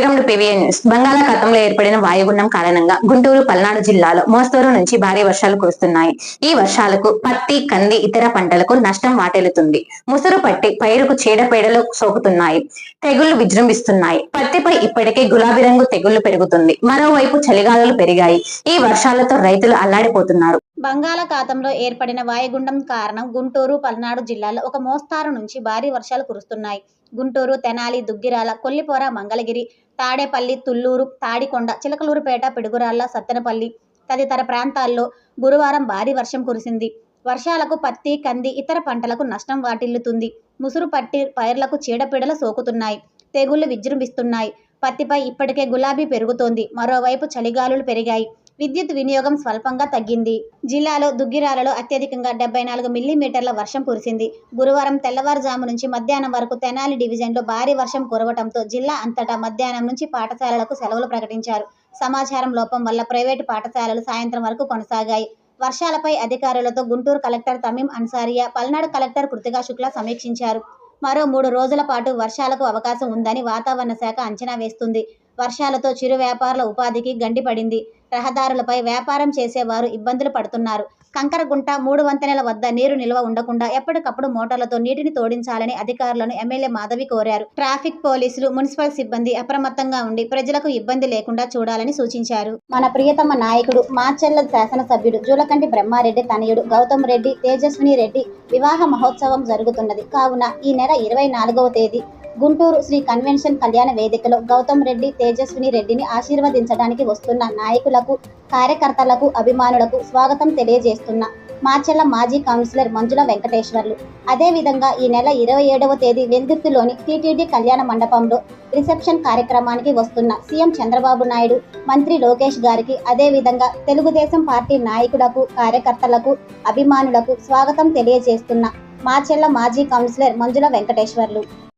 Welcome to PVN news బంగాళాఖాతంలో ఏర్పడిన వాయుగుండం కారణంగా గుంటూరు పల్నాడు జిల్లాలో మోస్తరు నుంచి భారీ వర్షాలు కురుస్తున్నాయి. ఈ వర్షాలకు పత్తి కంది ఇతర పంటలకు నష్టం వాటిల్లుతుంది ముసురు పట్టి పైరుకు చీడపీడలు సోకుతున్నాయి. తెగుళ్ళు విజృంభిస్తున్నాయి. పత్తిపై ఇప్పటికే గులాబీ రంగు తెగుళ్ళు పెరుగుతుంది. మరోవైపు చలిగాలులు పెరిగాయి. ఈ వర్షాలతో రైతులు అల్లాడిపోతున్నారు. బంగాళాఖాతంలో ఏర్పడిన వాయుగుండం కారణం గుంటూరు పల్నాడు జిల్లాలో ఒక మోస్తారు నుంచి భారీ వర్షాలు కురుస్తున్నాయి. గుంటూరు తెనాలి దుగ్గిరాల కొల్లిపోర మంగళగిరి తాడేపల్లి తుల్లూరు తాడికొండ చిలకలూరుపేట పిడుగురాళ్ళ సత్తెనపల్లి తదితర ప్రాంతాల్లో గురువారం భారీ వర్షం కురిసింది. వర్షాలకు పత్తి కంది ఇతర పంటలకు నష్టం వాటిల్లుతుంది. ముసురు పట్టి పైర్లకు చీడపీడలు సోకుతున్నాయి. తెగుళ్ళు విజృంభిస్తున్నాయి. పత్తిపై ఇప్పటికే గులాబీ పెరుగుతోంది. మరోవైపు చలిగాలులు పెరిగాయి. విద్యుత్ వినియోగం స్వల్పంగా తగ్గింది. జిల్లాలో దుగ్గిరాలలో అత్యధికంగా డెబ్బై నాలుగు మిల్లీమీటర్ల వర్షం కురిసింది. గురువారం తెల్లవారుజాము నుంచి మధ్యాహ్నం వరకు తెనాలి డివిజన్లో భారీ వర్షం కురవటంతో జిల్లా అంతటా మధ్యాహ్నం నుంచి పాఠశాలలకు సెలవులు ప్రకటించారు. సమాచారం లోపం వల్ల ప్రైవేటు పాఠశాలలు సాయంత్రం వరకు కొనసాగాయి. వర్షాలపై అధికారులతో గుంటూరు కలెక్టర్ తమీం అన్సారియా పల్నాడు కలెక్టర్ కృతికా శుక్లా సమీక్షించారు. మరో మూడు రోజుల పాటు వర్షాలకు అవకాశం ఉందని వాతావరణ శాఖ అంచనా వేస్తుంది. వర్షాలతో చిరు వ్యాపారుల ఉపాధికి గండిపడింది. రహదారులపై వ్యాపారం చేసేవారు ఇబ్బందులు పడుతున్నారు. కంకరగుంట మూడు వంతెనల వద్ద నీరు నిల్వ ఉండకుండా ఎప్పటికప్పుడు మోటార్లతో నీటిని తోడించాలని అధికారులను ఎమ్మెల్యే మాధవి కోరారు. ట్రాఫిక్ పోలీసులు మున్సిపల్ సిబ్బంది అప్రమత్తంగా ఉండి ప్రజలకు ఇబ్బంది లేకుండా చూడాలని సూచించారు. మన ప్రియతమ నాయకుడు మాచెల్ల శాసనసభ్యుడు జూలకంటి బ్రహ్మారెడ్డి తనయుడు గౌతమ్ రెడ్డి తేజస్విని రెడ్డి వివాహ మహోత్సవం జరుగుతున్నది. కావున ఈ నెల ఇరవై నాలుగవ తేదీ గుంటూరు శ్రీ కన్వెన్షన్ కళ్యాణ వేదికలో గౌతమ్ రెడ్డి తేజస్విని రెడ్డిని ఆశీర్వదించడానికి వస్తున్న నాయకులకు కార్యకర్తలకు అభిమానులకు స్వాగతం తెలియజేస్తున్న మాచెల్ల మాజీ కౌన్సిలర్ మంజుల వెంకటేశ్వర్లు. అదేవిధంగా ఈ నెల ఇరవై ఏడవ తేదీ వెందుర్తిలోని టీటీడీ కళ్యాణ మండపంలో రిసెప్షన్ కార్యక్రమానికి వస్తున్న సీఎం చంద్రబాబు నాయుడు మంత్రి లోకేష్ గారికి అదేవిధంగా తెలుగుదేశం పార్టీ నాయకులకు కార్యకర్తలకు అభిమానులకు స్వాగతం తెలియజేస్తున్న మాచెల్ల మాజీ కౌన్సిలర్ మంజుల Venkateswarlu.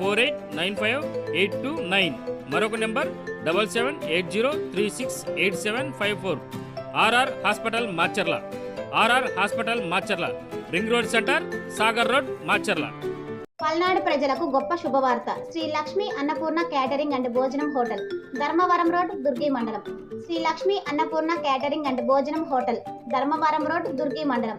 four eight nine five eight two nine. మరొక number double seven eight zero three six eight seven five four. RR hospital Macherla RR hospital Macherla ring road centre Sagar road Macherla Palnadu ప్రజలకు గొప్ప శుభవార్త. Shri Lakshmi Annapurna catering and Bhojanam hotel Dharmavaram road Durgi మండలం. Shri Lakshmi Annapurna catering and Bhojanam hotel Dharmavaram road Durgi మండలం.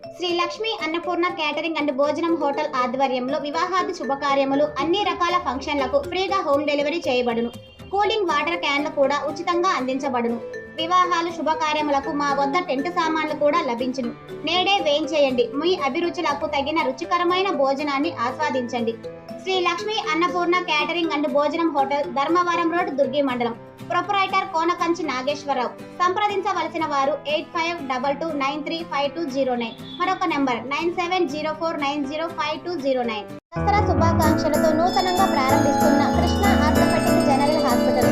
Shri Lakshmi Annapurna catering and Bhojanam hotel ఆధ్వర్యంలో వివాహాది శుభకార్యములు అన్ని రకాల ఫంక్షన్లకు ఫ్రీగా హోమ్ డెలివరీ చేయబడును. కూలింగ్ వాటర్ క్యాన్లు కూడా ఉచితంగా అందించబడును. వివాహాలు శుభకార్యములకు మా వద్ద టెంట్ సామాన్లు కూడా లభించును. నేడే వేయించేయండి మీ అభిరుచులకు తగిన రుచికరమైన భోజనాన్ని ఆస్వాదించండి. Shri Lakshmi Annapurna catering and Bhojanam hotel Dharmavaram road Durgi మండలం. ప్రొపరైటర్ కోనకంచి నాగేశ్వరరావు. సంప్రదించవలసిన వారు eight five double two nine three five two zero nine. మరొక number nine seven zero four nine zero five two zero nine. Dasara శుభాకాంక్షలతో నూతనంగా ప్రారంభిస్తున్న Krishna orthopaedic general hospital.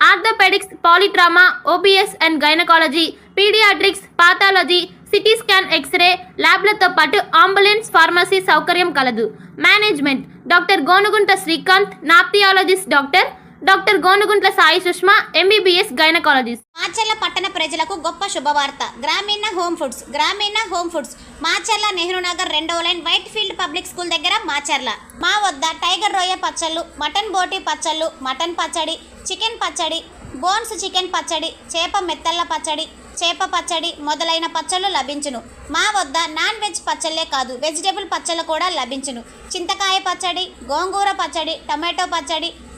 Orthopaedics polytrauma OPs and gynaecology paediatrics pathology CT scan x-ray ల్యాబ్లతో పాటు ambulance pharmacy సౌకర్యం కలదు. Management doctor Gonugunta Srikanth నాప్థియాలజిస్ట్ doctor doctor Gonuguntla Sai Sushma MBBS gynaecologist. Macherla పట్టణ ప్రజలకు గొప్ప శుభవార్త. Grameena home foods Grameena home foods. Macherla Nehru Nagar రెండవ line white field public school దగ్గర మాచర్ల. మా వద్ద టైగర్ రొయ్య పచ్చళ్ళు మటన్ బోటి పచ్చళ్ళు మటన్ పచ్చడి చికెన్ పచ్చడి బోన్స్ చికెన్ పచ్చడి చేప మెత్తళ్ళ పచ్చడి చేప పచ్చడి మొదలైన పచ్చళ్ళు లభించును. మా వద్ద నాన్ వెజ్ పచ్చళ్ళే కాదు వెజిటేబుల్ పచ్చళ్ళు కూడా లభించును. చింతకాయ పచ్చడి గోంగూర పచ్చడి టమాటో పచ్చడి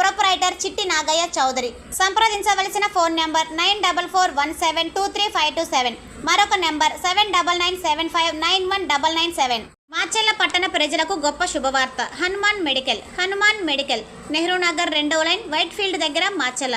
ప్రొపరైటర్ చిట్టి నాగయ్య చౌదరి. సంప్రదించవలసిన phone number nine double four one seven two three five two seven. మరొక number seven double nine seven five nine one double nine seven. Macherla పట్టణ ప్రజలకు గొప్ప శుభవార్త. హనుమాన్ మెడికల్. హనుమాన్ మెడికల్. నెహ్రూ నగర్ రెండవ లైన్ వైట్ ఫీల్డ్ దగ్గర మాచెల్ల